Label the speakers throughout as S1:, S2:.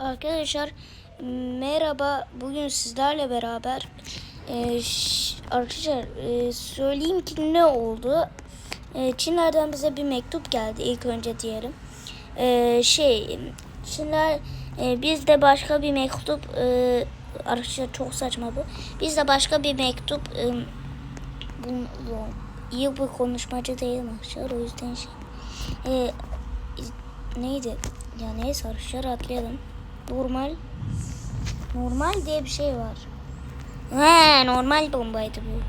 S1: Arkadaşlar merhaba. Bugün sizlerle beraber e, arkadaşlar e, söyleyeyim ki ne oldu? E, Çinlerden bize bir mektup geldi ilk önce diyelim. E, şey Çinler e, biz de başka bir mektup e, arkadaşlar çok saçma bu. Biz de başka bir mektup e, bu, bu iyi bir konuşmacı değilim arkadaşlar o yüzden şey e, neydi? Ya neyse arkadaşlar atlayalım. Normal normal diye bir şey var. He normal bombaydı bu.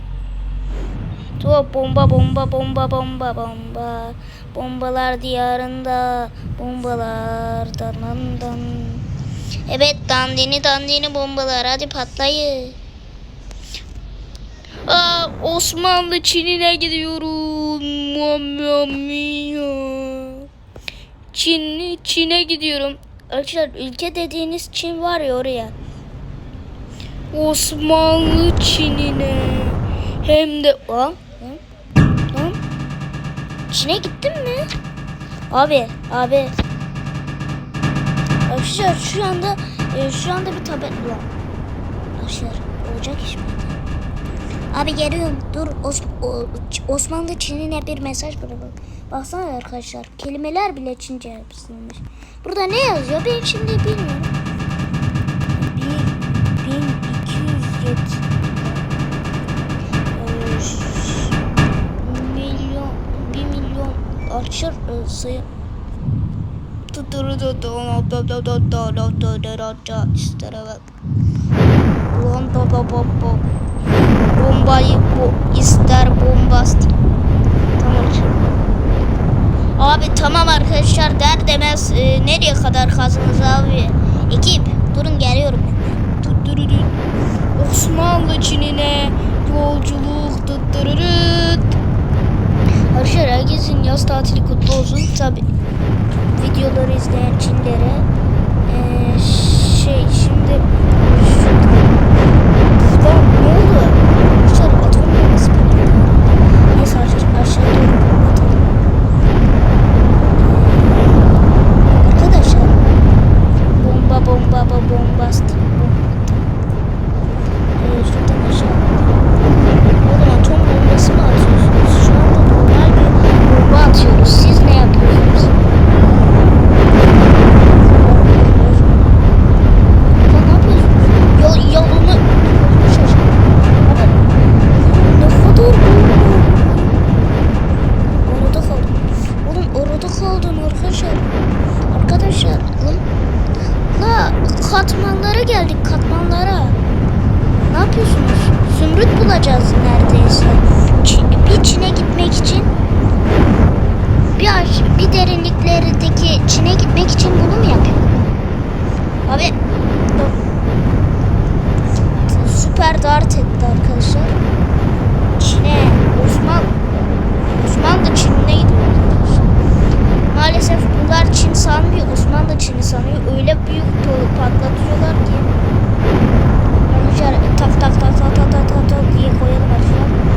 S1: Top bomba bomba bomba bomba bomba. Bombalar diyarında bombalar dan dan. Evet dandini dandini bombalar hadi patlayın. Aa, Osmanlı Çin'ine gidiyorum. Mamma mia. Çin, Çin'e gidiyorum. Arkadaşlar ülke dediğiniz Çin var ya oraya. Osmanlı Çin'ine. Hem de... Lan, lan, lan. Çin'e gittin mi? Abi, abi. Arkadaşlar şu anda e, şu anda bir tabela... Arkadaşlar olacak iş mi? Abi geliyorum. Dur Os- Osmanlı Çin'ine bir mesaj bırakalım. Baksana arkadaşlar kelimeler bile Çince yapılmış. Burada ne yazıyor ben şimdi bilmiyorum. 1200 milyon 1 milyon e, sayı bak. Bombayı bu ister bombastik. Tamam. Abi tamam arkadaşlar der demez e, nereye kadar kazınız abi? Ekip durun geliyorum ben. Osmanlı Çin'ine yolculuk. Arkadaşlar herkesin yaz tatili kutlu olsun. Tabi videoları izleyen Çinlere e, şey Abi süper dart etti arkadaşlar. Çin'e Osman Osman da Çin'e gidiyor arkadaşlar. Maalesef bunlar Çin sanmıyor. Osman da Çin'i sanıyor. Öyle büyük patlatıyorlar ki. Arkadaşlar tak tak tak tak tak tak tak diye koyalım arkadaşlar.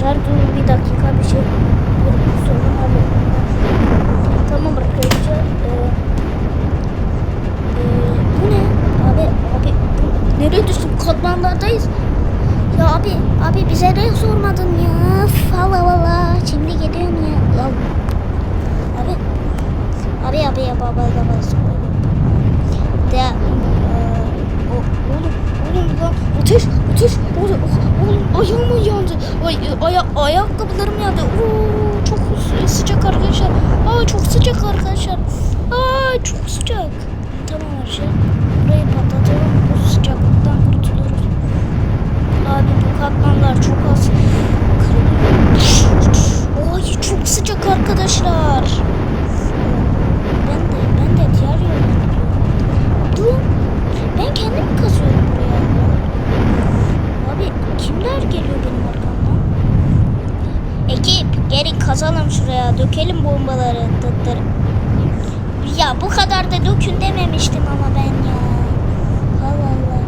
S1: Arkadaşlar durun bir dakika bir şey. Bir, bir sorun halledeyim. Tamam arkadaşlar. E, e, bu ne? Abi, abi bu, nereye düştük? Katmanlardayız. Ya abi, abi bize ne sormadın ya? Valla valla. Şimdi gidiyorum ya. Ya. Abi. Abi abi ya baba baba. De. eee, o, oğlum, oğlum lan ateş, ateş, oğlum, oğlum ayağım yandı. Ay, aya, ayakkabılarım yandı. kazalım şuraya. Dökelim bombaları. Dıttır. Ya bu kadar da dökün dememiştim ama ben ya. Allah Allah.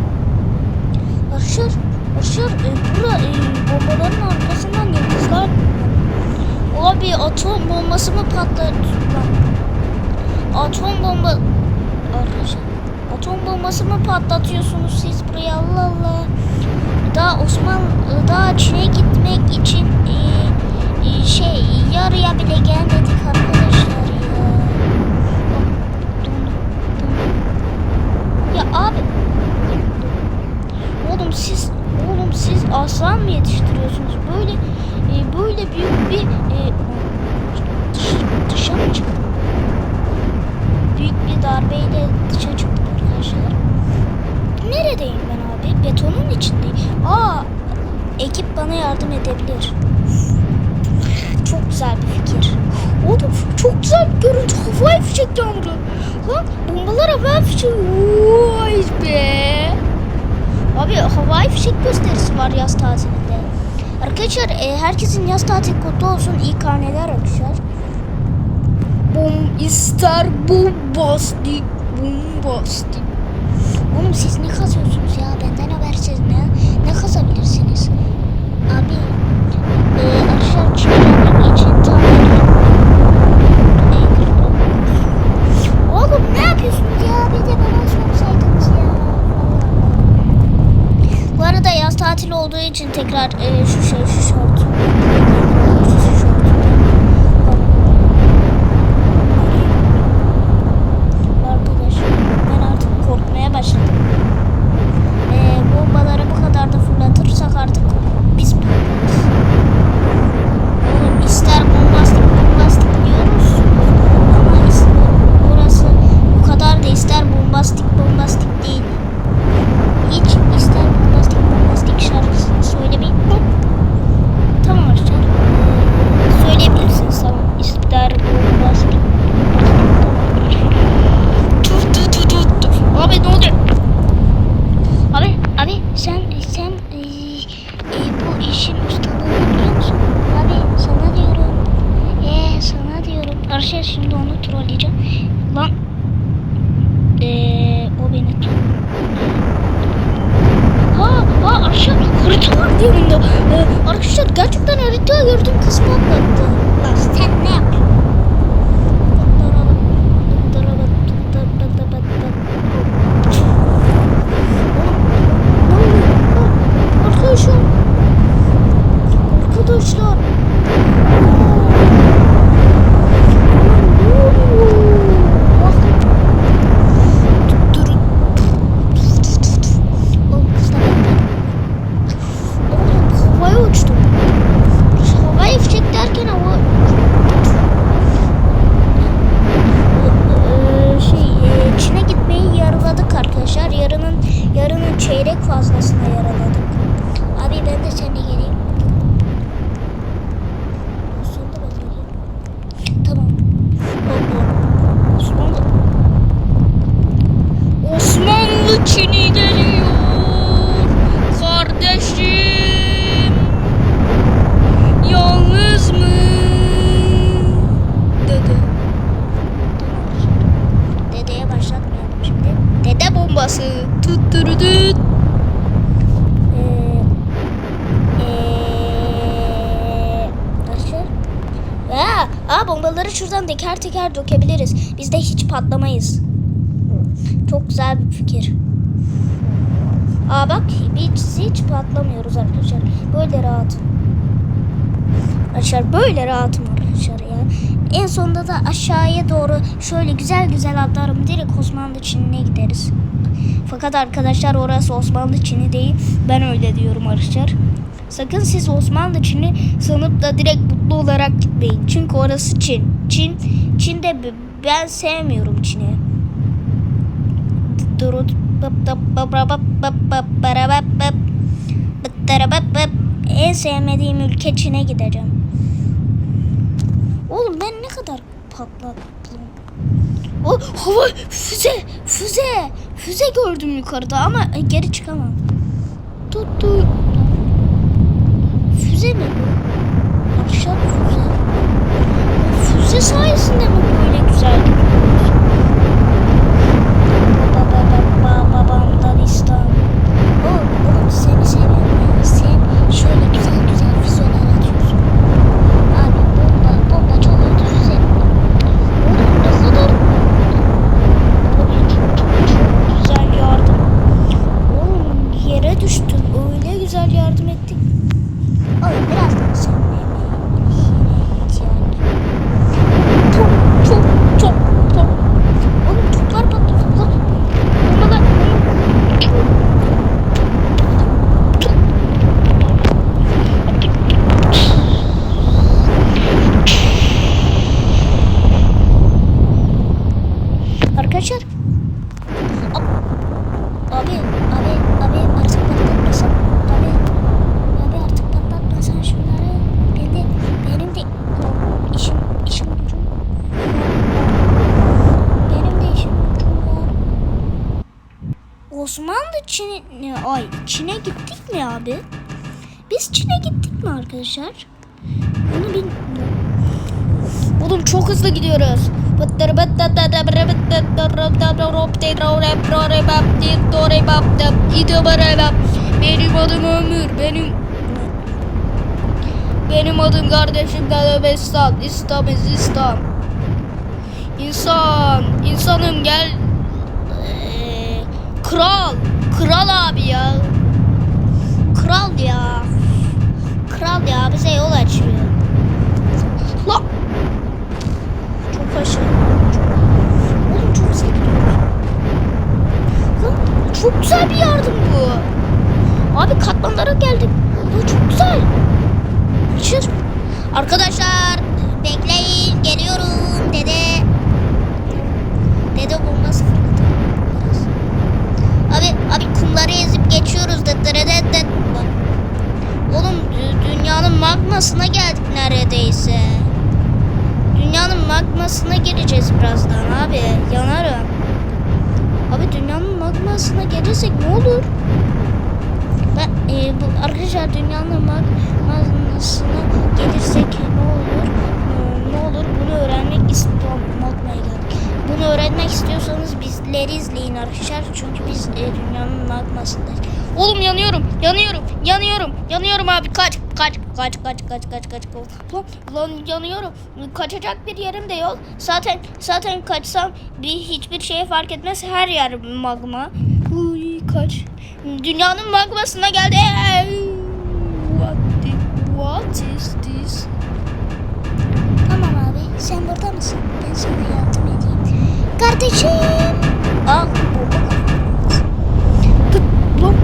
S1: Aşır. Aşır. E, bura e, bombaların arkasından yıldızlar. Abi atom bombası mı patladı? Atom bomba... Arkadaşlar. Atom bombası mı patlatıyorsunuz siz buraya? Allah Allah. Daha Osman... Daha Çin'e gitmek için şey yarıya bile gelmedik arkadaşlar ya. Ya abi. Oğlum siz oğlum siz aslan mı yetiştiriyorsunuz? Böyle e, böyle büyük bir e, dış, dışa mı çıktım? Büyük bir darbeyle dışa çıktım arkadaşlar. Neredeyim ben abi? Betonun içindeyim. Aa, ekip bana yardım edebilir. Çok güzel bir fikir. Oğlum çok güzel bir görüntü. Havai fişek yağmuru. Ha, bombalar havai fişek. Vay be. Abi havai fişek gösterisi var yaz tatilinde. Arkadaşlar e, herkesin yaz tatili kutlu olsun. İyi karneler arkadaşlar. Bom ister bombastik bombastik. Oğlum siz ne kazıyorsunuz ya? Benden habersiz ne? Ne kazabilirsiniz? Abi e, arkadaşlar çıkarmak için tam Oğlum ne yapıyorsunuz ya? Bir de bana sorsaydınız ya. Bu arada yaz tatili olduğu için tekrar e, şu şey şu şort. Patlamayız. Çok güzel bir fikir. Aa bak biz hiç patlamıyoruz arkadaşlar. Böyle rahat. Arkadaşlar böyle rahatım arkadaşlar ya. En sonunda da aşağıya doğru şöyle güzel güzel atlarım. Direkt Osmanlı Çin'ine gideriz. Fakat arkadaşlar orası Osmanlı Çin'i değil. Ben öyle diyorum arkadaşlar. Sakın siz Osmanlı Çin'i sanıp da direkt mutlu olarak gitmeyin. Çünkü orası Çin. Çin, Çin'de ben sevmiyorum Çin'i. En sevmediğim ülke Çin'e gideceğim. Oğlum ben ne kadar patlattım. O hava füze füze füze gördüm yukarıda ama geri çıkamam. Tuttu. Füze mi? Akşam füze. Füze sayesinde mi böyle güzel gidiyoruz? Abi, abi, abi artık patlatmasan. Abi, abi artık patlatmasan şunları. Ben de, benim de işim, işim gücüm. Benim de işim gücüm var. Osmanlı Çin'e, ay Çin'e gittik mi abi? Biz Çin'e gittik mi arkadaşlar? Bunu bilmiyorum. Oğlum çok hızlı gidiyoruz. Benim adım Ömür. Benim benim adım kardeşim Galip İslam. İslam is. İnsan, insanım gel. Kral, kral abi ya. Kral ya. Kral ya bize yol açıyor. La. Çok aşırı. Oğlum çok gidiyoruz. Lan çok güzel bir yardım bu. Abi katmanlara geldik. Bu çok güzel. Arkadaşlar bekleyin geliyorum dede. Dede bulması fırladı. Biraz. Abi abi kumları ezip geçiyoruz. Dıt dırı dıt dıt. Lan. Oğlum dü- dünyanın magmasına geldik neredeyse. Dünyanın magmasına gireceğiz birazdan abi. Yanarım. Abi dünyanın magmasına gelirsek ne olur? Ben e, bu arkadaşlar dünyanın magmasına gelirsek ne olur? Ne olur bunu öğrenmek istiyorum. Magmaya geldik. Bunu öğrenmek istiyorsanız bizleri izleyin arkadaşlar. Çünkü biz e, dünyanın magmasındayız. Oğlum yanıyorum, yanıyorum, yanıyorum, yanıyorum abi kaç, kaç, kaç, kaç, kaç, kaç, kaç, Lan, lan yanıyorum. Kaçacak bir yerim de yok. Zaten, zaten kaçsam bir hiçbir şeye fark etmez. Her yer magma. Uy, kaç. Dünyanın magmasına geldi. What, the- what is this? Tamam abi, sen burada mısın? Ben sana yardım edeyim. Kardeşim. Al. Tut, lan.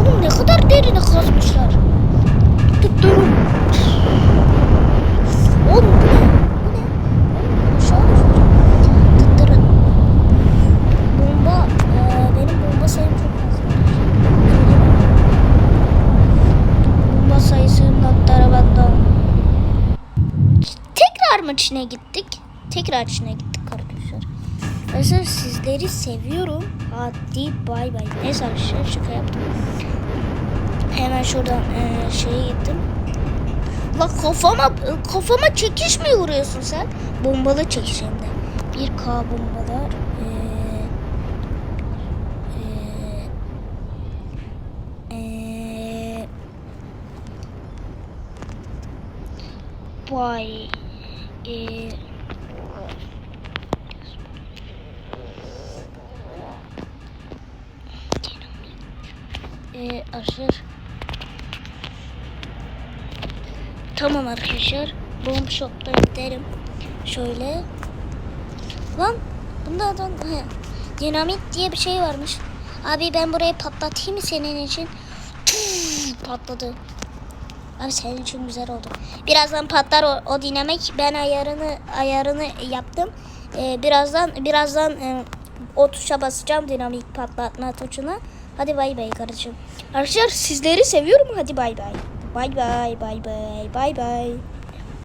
S1: Oğlum ne kadar derine kazmışlar. Tuttum. Oğlum bu ne? Bu ne? Oğlum aşağı düşeceğim. Tutturun. Bomba. Ee, benim bomba sayım çok fazla. Bomba sayısı notlara bakalım. Tekrar mı Çin'e gittik? Tekrar Çin'e gittik arkadaşlar. Arkadaşlar sizleri seviyorum. Hadi bay bay. Neyse arkadaşlar şaka yaptım. Hemen şuradan eee şeye gittim. La kafama kafama çekiş mi vuruyorsun sen? Bombalı çekiş hem de. 1K bombalar. Eee eee eee Vay. Ee, arkadaşlar. Tamam arkadaşlar. Bomb shop'ta giderim. Şöyle. Lan bunda adam he, dinamit diye bir şey varmış. Abi ben burayı patlatayım mı senin için? Tüf, patladı. Abi senin için güzel oldu. Birazdan patlar o, o dinamik. Ben ayarını ayarını yaptım. Ee, birazdan birazdan e, o tuşa basacağım dinamik patlatma tuşuna. Hadi bay bay kardeşim. Arkadaşlar sizleri seviyorum. Hadi bay bay. Bay bay bay bay bay bay.